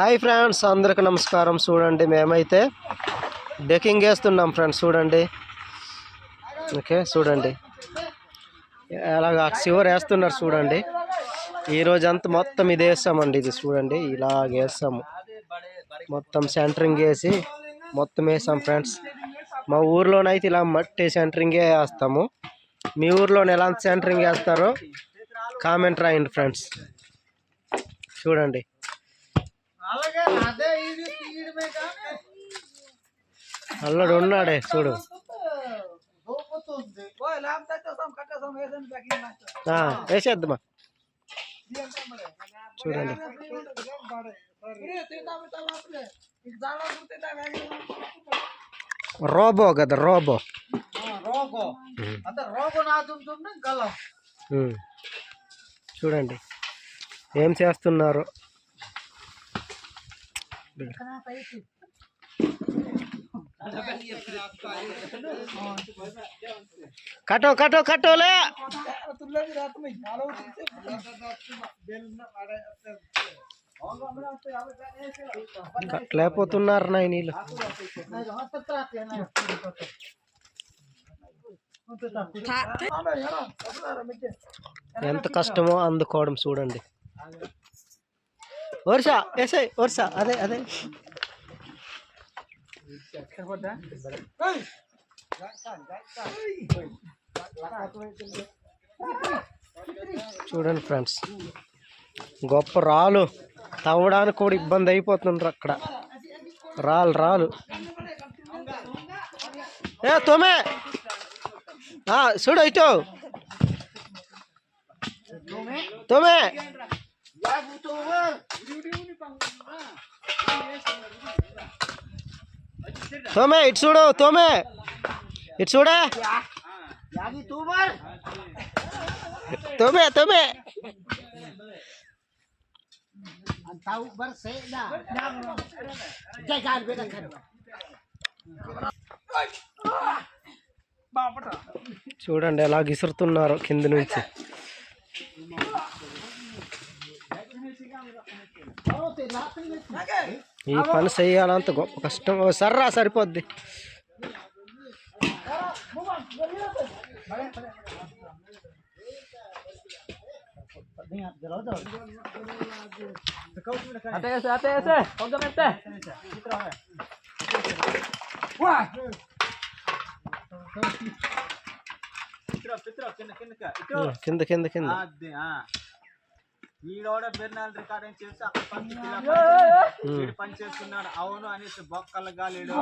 Hi friends అందరికి నమస్కారం. చూడండి మేమైతే డెకింగ్ వేస్తున్నాం ఫ్రెండ్స్ చూడండి. ఓకే చూడండి. అలాగా చివరి వేస్తున్నారు చూడండి. ఈరోజంతా అంతా మొత్తం ఇది వేస్తామండి ఇది చూడండి ఇలాగ వేస్తాము మొత్తం సెంటరింగ్ వేసి మొత్తం వేసాం ఫ్రెండ్స్. మా ఊర్లోనైతే ఇలా మట్టి సెంటరింగే వేస్తాము. మీ ఊర్లో ఎలాంటి సెంటరింగ్ వేస్తారో కామెంట్ రాయండి ఫ్రెండ్స్. చూడండి అలాగే అదే ఇది తీయడమే కానీ అల్లడు ఉన్నాడే చూడు. వేసేద్దామా? చూడండి. రోబో కదా రోబో. చూడండి. ఏం చేస్తున్నారు? కట్టో కట్టో కట్టోలే. లేకపోతున్నారు నాయ నీళ్ళు. ఎంత కష్టమో అందుకోవడం చూడండి. వర్ష ఎస్ఐ వర్ష అదే అదే చూడండి ఫ్రెండ్స్ గొప్ప రాళ్ళు తవ్వడానికి కూడా ఇబ్బంది అయిపోతుంది అక్కడ. రాళ్ళు రాళ్ళు ఏ తొమే! ఆ, చూడు ఇటు. తొమే! తోమే ఇటు చూడు తోమే. ఇటు చూడే. తోమే తోమే. చూడండి ఎలా గిసురుతున్నారు కింద నుంచి. ఈ పని చేయాలంత గొప్ప కష్టం సర్రా సరిపోద్ది కింద కింద కింద ఈడోడ బెర్నాల్ రికార్డింగ్ చేసి అక్కడ పంచి వీడు పని చేస్తున్నాడు. అవును అనేసి బొక్కల గాలిడు.